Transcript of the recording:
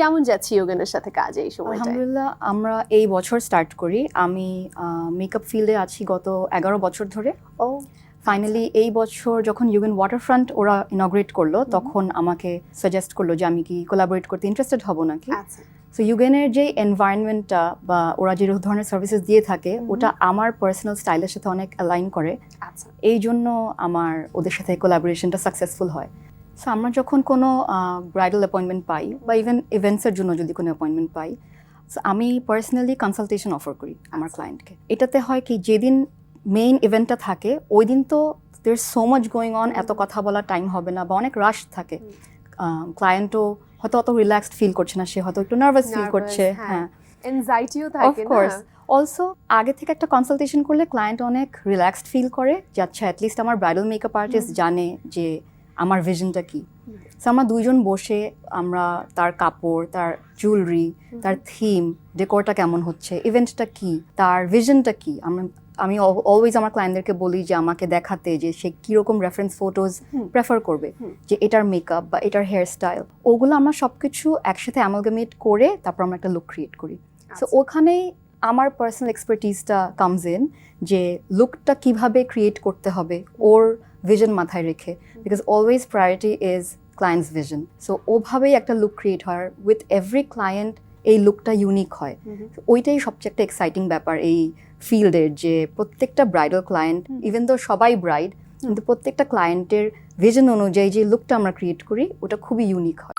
কেমন যাচ্ছে ইয়োগানের সাথে কাজে এই সময়টা আলহামদুলিল্লাহ আমরা এই বছর স্টার্ট করি। আমি মেকআপ ফিল্ডে আছি গত এগারো বছর ধরে। ও। ফাইনালি এই বছর যখন ইউএন ওয়াটারফ্রন্ট ওরা ইনগ্রেট করল তখন আমাকে সাজেস্ট করল যে আমি কি কোলাবোরেট করতে ইন্টারেস্টেড হব নাকি? আচ্ছা। সো ইউগেনের যে এনভায়রনমেন্টটা বা ওরা যে ধরনের সার্ভিসেস দিয়ে থাকে ওটা আমার পার্সোনাল স্টাইলের সাথে অনেক অ্যালাইন করে। আচ্ছা। এই জন্য আমার ওদের সাথে কোলাবোরেশনটা সাকসেসফুল হয়। সো আমরা যখন কোনো ব্রাইডাল অ্যাপয়েন্টমেন্ট পাই বা ইভেন ইভেন্টসের জন্য যদি কোনো অ্যাপয়েন্টমেন্ট পাই সো আমি পার্সোনালি কনসালটেশন অফার করি আমার। ক্লায়েন্টকে এটাতে হয় কি যেদিন মেইন ইভেন্টটা থাকে ওই দিন তো there so much going on এত কথা বলার টাইম হবে না বা অনেক রাশ থাকে। ক্লায়েন্টও হয়তো অত রিল্যাক্সড ফিল করছে না সে হয়তো একটু নার্ভাস ফিল করছে হ্যাঁ। হ্যাঁ। এনজাইটিও থাকে কোর্স না? অলসো আগে থেকে একটা কনসালটেশন করলে ক্লায়েন্ট অনেক রিল্যাক্সড ফিল করে যে আচ্ছা অ্যাটলিস্ট আমার ব্রাইডাল মেকআপ আর্টিস্ট জানে যে আমার ভিশনটা কি? সো আমরা দুইজন বসে আমরা তার কাপড় তার জুয়েলারি তার থিম ডেকোরটা কেমন হচ্ছে ইভেন্টটা কি তার ভিশনটা কি? আমি আমি অলওয়েজ আমার ক্লায়েন্টদেরকে বলি যে আমাকে দেখাতে যে সে কীরকম রেফারেন্স ফটোজ প্রেফার করবে যে এটার মেকআপ বা এটার হেয়ার স্টাইল ওগুলো আমরা সব কিছু একসাথে অ্যামালগামেট করে তারপর আমরা একটা লুক ক্রিয়েট করি। সো আচ্ছা। ওখানেই আমার পার্সোনাল এক্সপার্টিসটা কামস ইন যে লুকটা কীভাবে ক্রিয়েট করতে হবে ওর ভিজন মাথায় রেখে because always priority is clients vision so ওভাবেই একটা লুক ক্রিয়েট হয় উইথ এভরি ক্লায়েন্ট এই লুকটা ইউনিক হয়। ওইটাই সবচেয়ে একটা এক্সাইটিং ব্যাপার এই ফিল্ডের যে প্রত্যেকটা ব্রাইডাল ক্লায়েন্ট ইভেন তো সবাই ব্রাইড কিন্তু প্রত্যেকটা ক্লায়েন্টের ভিজন অনুযায়ী যে লুকটা আমরা ক্রিয়েট করি ওটা খুবই ইউনিক হয়।